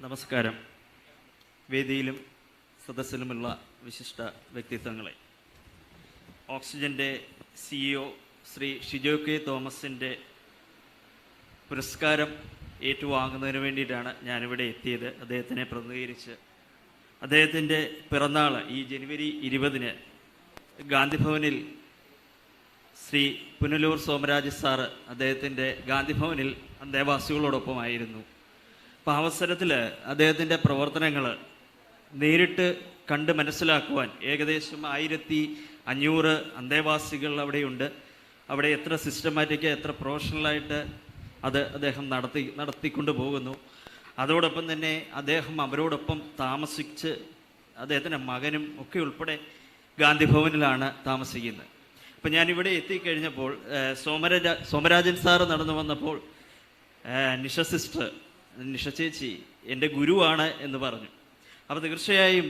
നമസ്കാരം. വേദിയിലും സദസ്സിലുമുള്ള വിശിഷ്ട വ്യക്തിത്വങ്ങളെ. ഓക്സിജന്റെ സിഇഒ ശ്രീ ഷിജോ കെ തോമസിന്റെ പുരസ്കാരം ഏറ്റുവാങ്ങുന്നതിന് വേണ്ടിയിട്ടാണ് ഞാനിവിടെ എത്തിയത്. അദ്ദേഹത്തിനെ പ്രതിനിധീകരിച്ച് അദ്ദേഹത്തിന്റെ പിറന്നാൾ ഈ ജനുവരി ഇരുപതിന് ഗാന്ധിഭവനിൽ ശ്രീ പുനലൂർ സോമരാജ് സാറ് അദ്ദേഹത്തിന്റെ ഗാന്ധിഭവനിൽ അന്തേവാസികളോടൊപ്പമായിരുന്നു. അപ്പോൾ അവസരത്തിൽ അദ്ദേഹത്തിന്റെ പ്രവർത്തനങ്ങൾ നേരിട്ട് കണ്ട് മനസ്സിലാക്കുവാൻ ഏകദേശം ആയിരത്തി അഞ്ഞൂറ് അന്തേവാസികൾ അവിടെയുണ്ട്. അവിടെ എത്ര സിസ്റ്റമാറ്റിക് എത്ര പ്രൊഫഷണലായിട്ട് അത് അദ്ദേഹം നടത്തി നടത്തിക്കൊണ്ട് പോകുന്നു. അതോടൊപ്പം തന്നെ അദ്ദേഹം അവരോടൊപ്പം താമസിച്ച് അദ്ദേഹത്തിന്റെ മകനും ഒക്കെ ഉൾപ്പെടെ ഗാന്ധിഭവനിലാണ് താമസിക്കുന്നത്. അപ്പം ഞാനിവിടെ എത്തിക്കഴിഞ്ഞപ്പോൾ സോമരാജ സോമരാജൻ സാറ് നടന്നു വന്നപ്പോൾ നിഷ സിസ്റ്റർ നിഷ ചേച്ചി എന്റെ ഗുരുവാണ് എന്ന് പറഞ്ഞു. അപ്പോൾ തീർച്ചയായും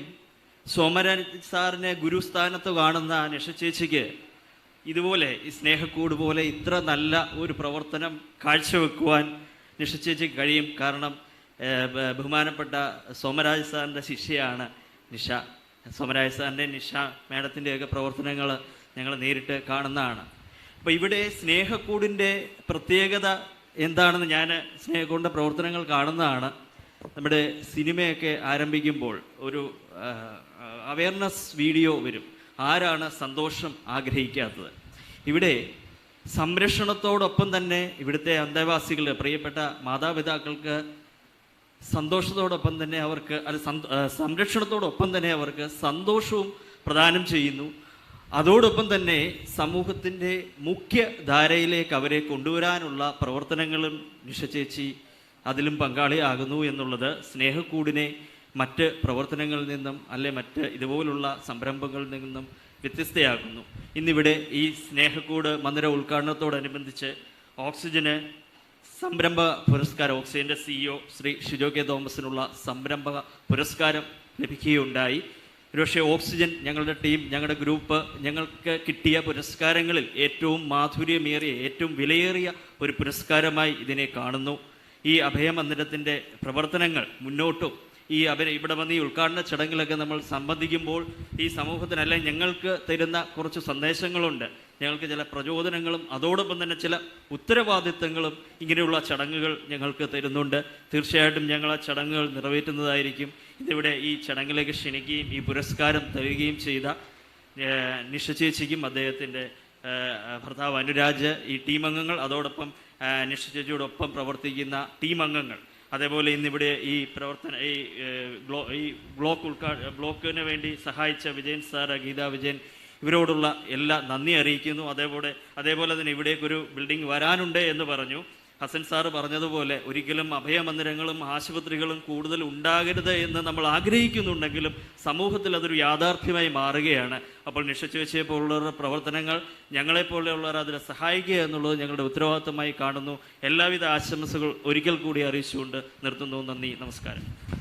സോമര സാറിനെ ഗുരുസ്ഥാനത്ത് കാണുന്ന നിഷ ചേച്ചിക്ക് ഇതുപോലെ ഈ സ്നേഹക്കൂട് പോലെ ഇത്ര നല്ല ഒരു പ്രവർത്തനം കാഴ്ചവെക്കുവാൻ നിഷ കഴിയും. കാരണം ബഹുമാനപ്പെട്ട സോമരാജ് സാറിന്റെ ശിഷ്യയാണ് നിഷ. സോമരാജ് സാറിന്റെ നിഷ മേഡത്തിന്റെയൊക്കെ പ്രവർത്തനങ്ങൾ ഞങ്ങൾ നേരിട്ട് കാണുന്നതാണ്. അപ്പോൾ ഇവിടെ സ്നേഹക്കൂടിന്റെ പ്രത്യേകത എന്താണെന്ന് ഞാൻ സ്നേഹക്കൂടിന്റെ പ്രവർത്തനങ്ങൾ കാണുന്നതാണ്. നമ്മുടെ സിനിമയൊക്കെ ആരംഭിക്കുമ്പോൾ ഒരു അവയർനെസ് വീഡിയോ വരും. ആരാണ് സന്തോഷം ആഗ്രഹിക്കാത്തത്? ഇവിടെ സംരക്ഷണത്തോടൊപ്പം തന്നെ ഇവിടുത്തെ അന്തേവാസികൾ പ്രിയപ്പെട്ട മാതാപിതാക്കൾക്ക് സന്തോഷത്തോടൊപ്പം തന്നെ അവർക്ക് അത് സംരക്ഷണത്തോടൊപ്പം തന്നെ അവർക്ക് സന്തോഷവും പ്രദാനം ചെയ്യുന്നു. അതോടൊപ്പം തന്നെ സമൂഹത്തിന്റെ മുഖ്യധാരയിലേക്ക് അവരെ കൊണ്ടുവരാനുള്ള പ്രവർത്തനങ്ങളും നിഷചേച്ചി അതിലും പങ്കാളിയാകുന്നു എന്നുള്ളത് സ്നേഹക്കൂടിനെ മറ്റ് പ്രവർത്തനങ്ങളിൽ നിന്നും അല്ലെ മറ്റ് ഇതുപോലുള്ള സംരംഭങ്ങളിൽ നിന്നും വ്യത്യസ്തയാകുന്നു ഇന്നിവിടെ ഈ സ്നേഹക്കൂട് മന്ദിര ഉദ്ഘാടനത്തോടനുബന്ധിച്ച് ഓക്സിജന് സംരംഭ പുരസ്കാരം ഓക്സിജന്റെ സിഇഒ ശ്രീ ഷിജോ കെ തോമസിനുള്ള സംരംഭ പുരസ്കാരം ലഭിക്കുകയുണ്ടായി. ഒരുപക്ഷെ ഓക്സിജൻ ഞങ്ങളുടെ ടീം ഞങ്ങളുടെ ഗ്രൂപ്പ് ഞങ്ങൾക്ക് കിട്ടിയ പുരസ്കാരങ്ങളിൽ ഏറ്റവും മാധുര്യമേറിയ ഏറ്റവും വിലയേറിയ ഒരു പുരസ്കാരമായി ഇതിനെ കാണുന്നു. ഈ അഭയമന്ദിരത്തിന്റെ പ്രവർത്തനങ്ങൾ മുന്നോട്ടും ഈ അവരെ ഇവിടെ വന്ന് ഈ ഉദ്ഘാടന ചടങ്ങിലൊക്കെ നമ്മൾ സംബന്ധിക്കുമ്പോൾ ഈ സമൂഹത്തിനല്ല ഞങ്ങൾക്ക് തരുന്ന കുറച്ച് സന്ദേശങ്ങളുണ്ട്. ഞങ്ങൾക്ക് ചില പ്രചോദനങ്ങളും അതോടൊപ്പം തന്നെ ചില ഉത്തരവാദിത്തങ്ങളും ഇങ്ങനെയുള്ള ചടങ്ങുകൾ ഞങ്ങൾക്ക് തരുന്നുണ്ട്. തീർച്ചയായിട്ടും ഞങ്ങൾ ആ ചടങ്ങുകൾ നിറവേറ്റുന്നതായിരിക്കും. ഇതിവിടെ ഈ ചടങ്ങിലേക്ക് ക്ഷണിക്കുകയും ഈ പുരസ്കാരം തരികയും ചെയ്ത നിഷചേച്ചിക്കും നിഷ ചേച്ചിക്കും അദ്ദേഹത്തിന്റെ ഭർത്താവ് അനുരാജ് ഈ ടീം അംഗങ്ങൾ അതോടൊപ്പം നിഷചേച്ചിയോടൊപ്പം നിഷ ചേച്ചിയോടൊപ്പം പ്രവർത്തിക്കുന്ന ടീം അംഗങ്ങൾ അതേപോലെ ഇന്നിവിടെ ഈ പ്രവർത്തന ഈ ബ്ലോ ഈ ബ്ലോക്ക് ഉൾക്കാ ബ്ലോക്കിന് വേണ്ടി സഹായിച്ച വിജയൻ സാർ ഗീതാ വിജയൻ ഇവരോടുള്ള എല്ലാ നന്ദി അറിയിക്കുന്നു. അതേപോലെ അതേപോലെ തന്നെ ഇവിടേക്കൊരു ബിൽഡിംഗ് വരാനുണ്ട് എന്ന് പറഞ്ഞു. ഹസൻ സാറ് പറഞ്ഞതുപോലെ ഒരിക്കലും അഭയമന്ദിരങ്ങളും ആശുപത്രികളും കൂടുതൽ ഉണ്ടാകരുത് എന്ന് നമ്മൾ ആഗ്രഹിക്കുന്നുണ്ടെങ്കിലും സമൂഹത്തിൽ അതൊരു യാഥാർത്ഥ്യമായി മാറുകയാണ്. അപ്പോൾ നിഷച്ചേച്ചിയെ പോലുള്ളവരുടെ പ്രവർത്തനങ്ങൾ ഞങ്ങളെപ്പോലെയുള്ളവർ അതിനെ സഹായിക്കുക എന്നുള്ളത് ഞങ്ങളുടെ ഉത്തരവാദിത്തമായി കാണുന്നു. എല്ലാവിധ ആശംസകൾ ഒരിക്കൽ കൂടി അറിയിച്ചുകൊണ്ട് നിർത്തുന്നു. നന്ദി. നമസ്കാരം.